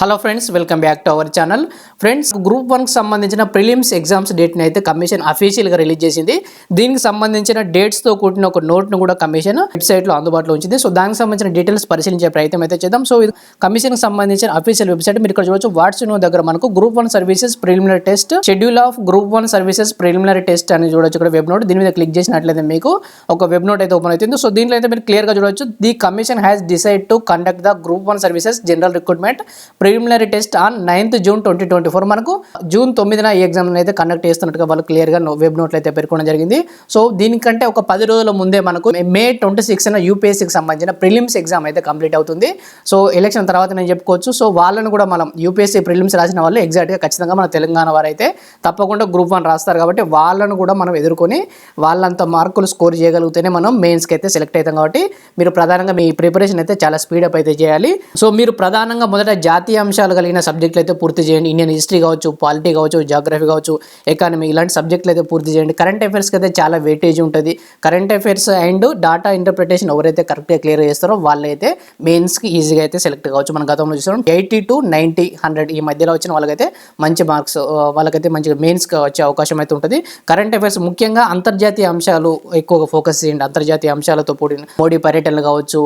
Hello friends welcome back to our channel friends group వన్కి సంబంధించిన prelims exams డేట్ని అయితే commission అఫీషియల్గా రిలీజ్ చేసింది. దీనికి సంబంధించిన డేట్స్తో కూడిన ఒక నోట్ను కూడా కమిషన్ వెబ్సైట్లో అందుబాటులో ఉంచింది. సో దానికి సంబంధించిన డీటెయిల్స్ పరిశీలించే ప్రయత్నం అయితే చేద్దాం. సో ఇది కమిషన్కి సంబంధించిన అఫీషియల్ వెబ్సైట్ మీరు ఇక్కడ చూడవచ్చు వాట్సన్ దగ్గర మనకు group one services preliminary test schedule of group one services preliminary test అని చూడొచ్చు ఇక్కడ వెబ్ నోట్ దీని మీద క్లిక్ చేసినట్లయితే మీకు ఒక వెబ్ నోట్ అయితే ఓపెన్ అవుతుంది. సో దీంట్లో అయితే మీరు క్లియర్గా చూడొచ్చు. The commission has decide to conduct the group one services general recruitment preliminary test on ninth June twenty twenty four మనకు జూన్ తొమ్మిదిన ఈ ఎగ్జామ్ అయితే కండక్ట్ చేస్తున్నట్టుగా వాళ్ళు క్లియర్గా వెబ్ నోట్లు అయితే పేర్కొనడం జరిగింది. సో దీనికంటే ఒక పది రోజుల ముందే మనకు మే ట్వంటీ సిక్స్న యూపీఎస్సీకి సంబంధించిన ప్రిలిమ్స్ ఎగ్జామ్ అయితే కంప్లీట్ అవుతుంది. సో ఎలక్షన్ తర్వాత నేను చెప్పుకోవచ్చు. సో వాళ్ళని కూడా మనం యూపీఎస్సీ ప్రిలిమ్స్ రాసిన వాళ్ళు ఎగ్జాక్ట్గా ఖచ్చితంగా మన తెలంగాణ వారైతే తప్పకుండా గ్రూప్ వన్ రాస్తారు కాబట్టి వాళ్ళను కూడా మనం ఎదుర్కొని వాళ్ళంత మార్కులు స్కోర్ చేయగలిగితేనే మనం మెయిన్స్కి అయితే సెలెక్ట్ అవుతాం కాబట్టి మీరు ప్రధానంగా మీ ప్రిపరేషన్ అయితే చాలా స్పీడప్ అయితే చేయాలి. సో మీరు ప్రధానంగా మొదట జాతీయ అంశాలు కలిగిన సబ్జెక్టులు అయితే పూర్తి చేయండి. ఇండియన్ హిస్టరీ కావచ్చు పాలిటీ కావచ్చు జాగ్రఫీ కావచ్చు ఎకానమీ ఇలాంటి సబ్జెక్టులు అయితే పూర్తి చేయండి. కరెంట్ అఫైర్స్కి అయితే చాలా వెయిటేజ్ ఉంటుంది. Current affairs and data interpretation ఎవరైతే కరెక్ట్గా క్లియర్ చేస్తారో వాళ్ళైతే మెయిన్స్కి ఈజీగా అయితే సెలెక్ట్ కావచ్చు. మన గతంలో చూసాం ఎయిటీ టు నైంటీ హండ్రెడ్ ఈ మధ్యలో వచ్చిన వాళ్ళకైతే మంచి మార్క్స్ వాళ్ళకైతే మంచిగా మెయిన్స్కి వచ్చే అవకాశం అయితే ఉంటుంది. కరెంట్ అఫైర్స్ ముఖ్యంగా అంతర్జాతీయ అంశాలు ఎక్కువగా ఫోకస్ చేయండి. అంతర్జాతీయ అంశాలతో కూడిన మోడీ పర్యటనలు కావచ్చు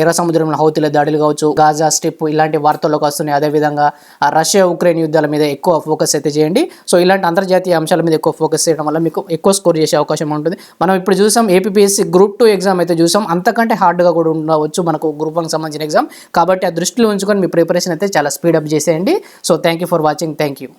ఎర్ర సముద్రంలో హౌతుల దాడులు కావచ్చు గాజా స్ట్రిప్ ఇలాంటి వార్తల్లోకి వస్తున్నాయి అదేవిధంగా ఆ రష్యా ఉక్రెయిన్ యుద్ధాల మీద ఎక్కువ ఫోకస్ అయితే చేయండి. సో ఇలాంటి అంతర్జాతీయ అంశాల మీద ఎక్కువ ఫోకస్ చేయడం వల్ల మీకు ఎక్కువ స్కోర్ చేసే అవకాశం ఉంటుంది. మనం ఇప్పుడు చూసాం ఏపీఎస్సీ గ్రూప్ టూ ఎగ్జామ్ అయితే చూసాం. అంతకంటే హార్డ్గా కూడా ఉండవచ్చు మనకు గ్రూప్ వన్కి సంబంధించిన ఎగ్జామ్ కాబట్టి ఆ దృష్టిలో ఉంచుకొని మీ ప్రిపరేషన్ అయితే చాలా స్పీడప్ చేసేయండి. So thank you for watching thank you